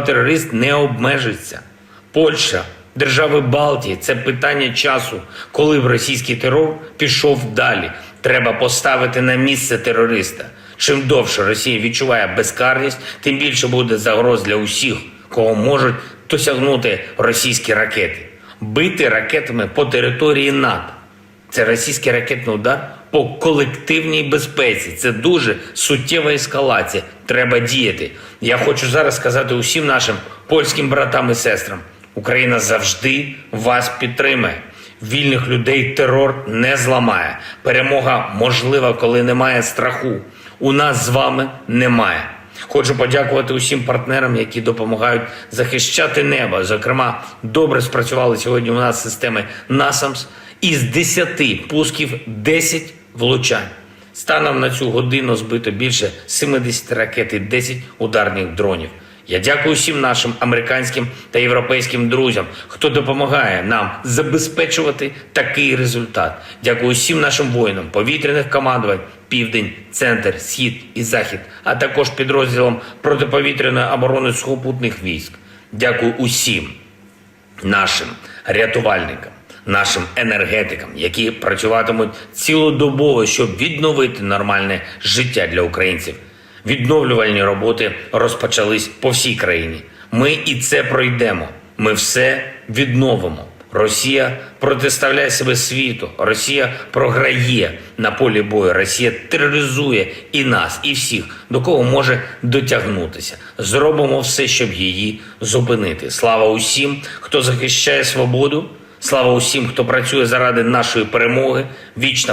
терорист не обмежиться. Польща, держави Балтії це питання часу, коли б російський терор пішов далі. Треба поставити на місце терориста. Чим довше Росія відчуває безкарність, тим більше буде загроз для усіх, кого можуть досягнути російські ракети. Бити ракетами по території НАТО. Це російський ракетний удар по колективній безпеці. Це дуже суттєва ескалація. Треба діяти. Я хочу зараз сказати усім нашим польським братам і сестрам: Україна завжди вас підтримає. Вільних людей терор не зламає. Перемога можлива, коли немає страху. У нас з вами немає. Хочу подякувати усім партнерам, які допомагають захищати небо. Зокрема, добре спрацювали сьогодні у нас системи NASAMS. Із 10 пусків 10 влучань. Станом на цю годину збито більше 70 ракет і 10 ударних дронів. Я дякую всім нашим американським та європейським друзям, хто допомагає нам забезпечувати такий результат. Дякую всім нашим воїнам, повітряних командувань, південь, центр, схід і захід, а також підрозділам протиповітряної оборони сухопутних військ. Дякую усім нашим рятувальникам, нашим енергетикам, які працюватимуть цілодобово, щоб відновити нормальне життя для українців. Відновлювальні роботи розпочались по всій країні. Ми і це пройдемо. Ми все відновимо. Росія протиставляє себе світу. Росія програє на полі бою. Росія тероризує і нас, і всіх, до кого може дотягнутися. Зробимо все, щоб її зупинити. Слава усім, хто захищає свободу. Слава усім, хто працює заради нашої перемоги. Вічна